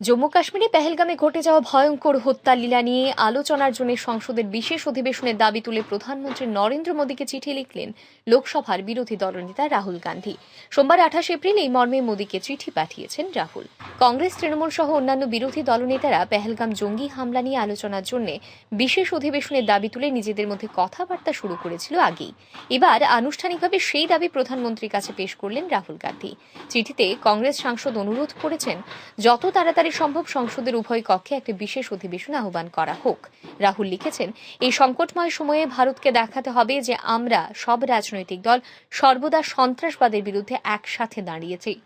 জম্মু কাশ্মীরে পেহেলগামে ঘটে যাওয়া ভয়ঙ্কর হত্যা লীলা নিয়ে আলোচনার জন্য সংসদের বিশেষ অধিবেশনের দাবি তুলে প্রধানমন্ত্রী নরেন্দ্র মোদীকে চিঠি লিখলেন লোকসভার বিরোধী দলনেতা রাহুল গান্ধী। সোমবার আঠাশ এপ্রিল এই মর্মে মোদীকে চিঠি পাঠিয়েছেন রাহুল। কংগ্রেস, তৃণমূল সহ অন্যান্য বিরোধী দলনেতারা পেহেলগাম জঙ্গি হামলা নিয়ে আলোচনার জন্য বিশেষ অধিবেশনের দাবি তুলে নিজেদের মধ্যে কথাবার্তা শুরু করেছিল আগেই। এবার আনুষ্ঠানিকভাবে সেই দাবি প্রধানমন্ত্রীর কাছে পেশ করলেন রাহুল গান্ধী। চিঠিতে কংগ্রেস সাংসদ অনুরোধ করেছেন, যত তাড়াতাড়ি সম্ভব সংসদের উভয় কক্ষে একটি বিশেষ অধিবেশন আহ্বান করা হোক। রাহুল লিখেছেন, এই সংকটময় সময়ে ভারতকে দেখাতে হবে যে আমরা সব রাজনৈতিক দল সর্বদা সন্ত্রাসবাদের বিরুদ্ধে একসাথে দাঁড়িয়েছি।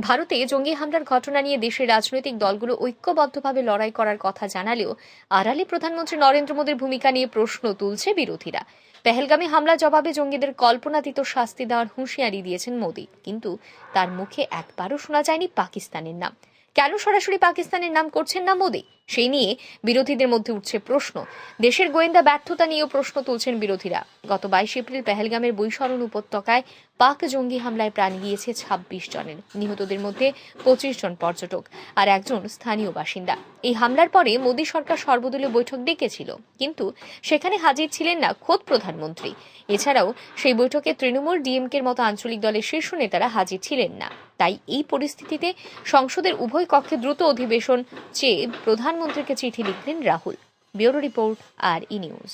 ভারতে জঙ্গি হামলার ঘটনা নিয়ে দেশের রাজনৈতিক দলগুলো ঐক্যবদ্ধভাবে লড়াই করার কথা জানালেও আড়ালে প্রধানমন্ত্রী নরেন্দ্র মোদীর ভূমিকা নিয়ে প্রশ্ন তুলছে বিরোধীরা। পেহেলগামী হামলা জবাবে জঙ্গিদের কল্পনাতীত শাস্তি দেওয়ার হুঁশিয়ারি দিয়েছেন মোদী। কিন্তু তার মুখে একবারও শোনা যায়নি পাকিস্তানের নাম। কেন সরাসরি পাকিস্তানের নাম করছেন না মোদী? সেই নিয়ে বিরোধীদের মধ্যে উঠছে প্রশ্ন। দেশের গোয়েন্দা ব্যর্থতা নিয়েও প্রশ্ন তুলছেন বিরোধীরা। গত বাইশ এপ্রিল পেহেলগামের বৈশরণ উপত্যকায় পাক জঙ্গি হামলায় প্রাণ গিয়েছে ছাব্বিশ জনের। নিহতদের মধ্যে পঁচিশ জন পর্যটক আর একজন স্থানীয় বাসিন্দা। এই হামলার পরে মোদী সরকার সর্বদলীয় বৈঠক ডেকেছিল, কিন্তু সেখানে হাজির ছিলেন না খোদ প্রধানমন্ত্রী। এছাড়াও সেই বৈঠকে তৃণমূল ডিএমকের মতো আঞ্চলিক দলের শীর্ষ নেতারা হাজির ছিলেন না। তাই এই পরিস্থিতিতে সংসদের উভয় কক্ষে দ্রুত অধিবেশন চেয়ে প্রধানমন্ত্রীকে চিঠি লিখলেন Rahul. Bureau report R E news.